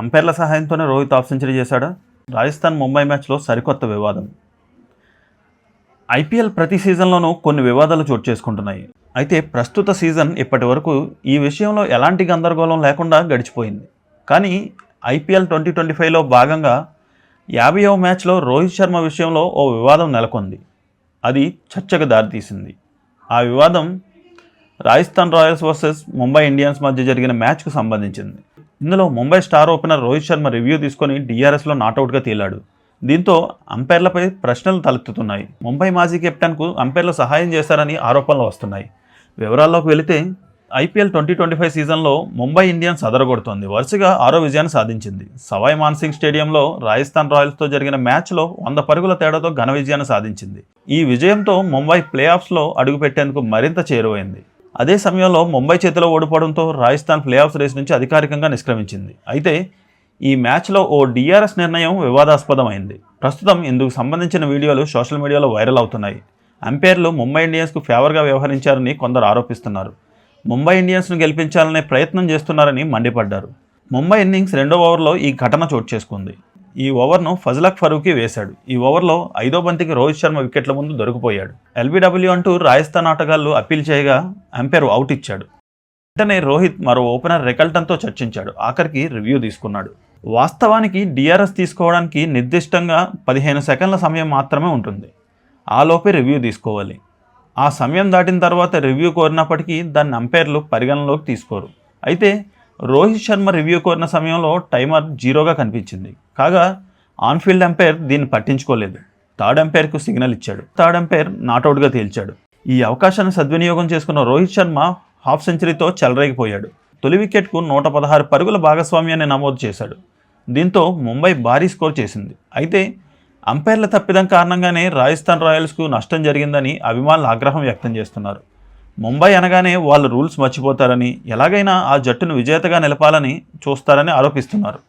అంపైర్ల సహాయంతోనే Rohit half century చేశాడా? రాజస్థాన్ ముంబై మ్యాచ్లో సరికొత్త వివాదం. ఐపీఎల్ ప్రతి సీజన్లోనూ కొన్ని వివాదాలు చోటు చేసుకుంటున్నాయి. అయితే ప్రస్తుత సీజన్ ఇప్పటి వరకు ఈ విషయంలో ఎలాంటి గందరగోళం లేకుండా గడిచిపోయింది. కానీ ఐపీఎల్ ట్వంటీ ట్వంటీ ఫైవ్లో భాగంగా యాభైవ మ్యాచ్లో రోహిత్ శర్మ విషయంలో ఓ వివాదం నెలకొంది. అది చర్చకు దారితీసింది. ఆ వివాదం Rajasthan royals versus Mumbai Indians మధ్య జరిగిన మ్యాచ్కు సంబంధించింది. ఇందులో Mumbai star opener Rohit Sharma review తీసుకొని డిఆర్ఎస్లో నాటౌట్గా తేలాడు. దీంతో అంపైర్లపై ప్రశ్నలు తలెత్తుతున్నాయి. ముంబై మాజీ కెప్టెన్కు అంపైర్లు సహాయం చేశారని ఆరోపణలు వస్తున్నాయి. వివరాల్లోకి వెళితే ఐపీఎల్ ట్వంటీ ట్వంటీ ఫైవ్ సీజన్లో ముంబై ఇండియన్స్ అదరగొడుతోంది. వరుసగా ఆరో విజయాన్ని సాధించింది. సవాయ్ మాన్సింగ్ స్టేడియంలో రాజస్థాన్ రాయల్స్తో జరిగిన మ్యాచ్లో వంద పరుగుల తేడాతో ఘన విజయాన్ని సాధించింది. ఈ విజయంతో ముంబై ప్లే ఆఫ్స్లో అడుగుపెట్టేందుకు మరింత చేరువైంది. అదే సమయంలో ముంబై చేతిలో ఓడిపోవడంతో రాజస్థాన్ ప్లే ఆఫ్స్ రేస్ నుంచి అధికారికంగా నిష్క్రమించింది. అయితే ఈ మ్యాచ్లో ఓ డిఆర్ఎస్ నిర్ణయం వివాదాస్పదమైంది. ప్రస్తుతం ఇందుకు సంబంధించిన వీడియోలు సోషల్ మీడియాలో వైరల్ అవుతున్నాయి. అంపైర్లు ముంబై ఇండియన్స్కు ఫేవర్గా వ్యవహరించారని కొందరు ఆరోపిస్తున్నారు. ముంబై ఇండియన్స్ను గెలిపించాలనే ప్రయత్నం చేస్తున్నారని మండిపడ్డారు. ముంబై ఇన్నింగ్స్ రెండో ఓవర్లో ఈ ఘటన చోటు చేసుకుంది. ఈ ఓవర్ను ఫజలక్ ఫరూకి వేశాడు. ఈ ఓవర్లో ఐదో బంతికి రోహిత్ శర్మ వికెట్ల ముందు దొరికిపోయాడు. ఎల్బీడబ్ల్యూ అంటూ రాజస్థాన్ ఆటగాళ్ళు అప్పీల్ చేయగా అంపైర్ అవుట్ ఇచ్చాడు. వెంటనే రోహిత్ మరో ఓపెనర్ రెకల్టన్తో చర్చించాడు. ఆఖరికి రివ్యూ తీసుకున్నాడు. వాస్తవానికి డిఆర్ఎస్ తీసుకోవడానికి నిర్దిష్టంగా పదిహేను సెకండ్ల సమయం మాత్రమే ఉంటుంది. ఆలోపే రివ్యూ తీసుకోవాలి. ఆ సమయం దాటిన తర్వాత రివ్యూ కోరినప్పటికీ దాన్ని అంపైర్లు పరిగణనలోకి తీసుకోరు. అయితే రోహిత్ శర్మ రివ్యూ కోరిన సమయంలో టైమర్ జీరోగా కనిపించింది. కాగా ఆన్ఫీల్డ్ అంపైర్ దీన్ని పట్టించుకోలేదు. థర్డ్ అంపైర్కు సిగ్నల్ ఇచ్చాడు. థర్డ్ అంపైర్ నాట్అవుట్గా తేల్చాడు. ఈ అవకాశాన్ని సద్వినియోగం చేసుకున్న రోహిత్ శర్మ హాఫ్ సెంచరీతో చెలరేగిపోయాడు. తొలి వికెట్కు నూట పదహారు పరుగుల భాగస్వామ్యాన్ని నమోదు చేశాడు. దీంతో ముంబై భారీ స్కోర్ చేసింది. అయితే అంపైర్ల తప్పిదం కారణంగానే రాజస్థాన్ రాయల్స్కు నష్టం జరిగిందని అభిమానులు ఆగ్రహం వ్యక్తం చేస్తున్నారు. ముంబై అనగానే వాళ్ళు రూల్స్ మర్చిపోతారని ఎలాగైనా ఆ జట్టును విజేతగా నిలపాలని చూస్తారని ఆరోపిస్తున్నారు.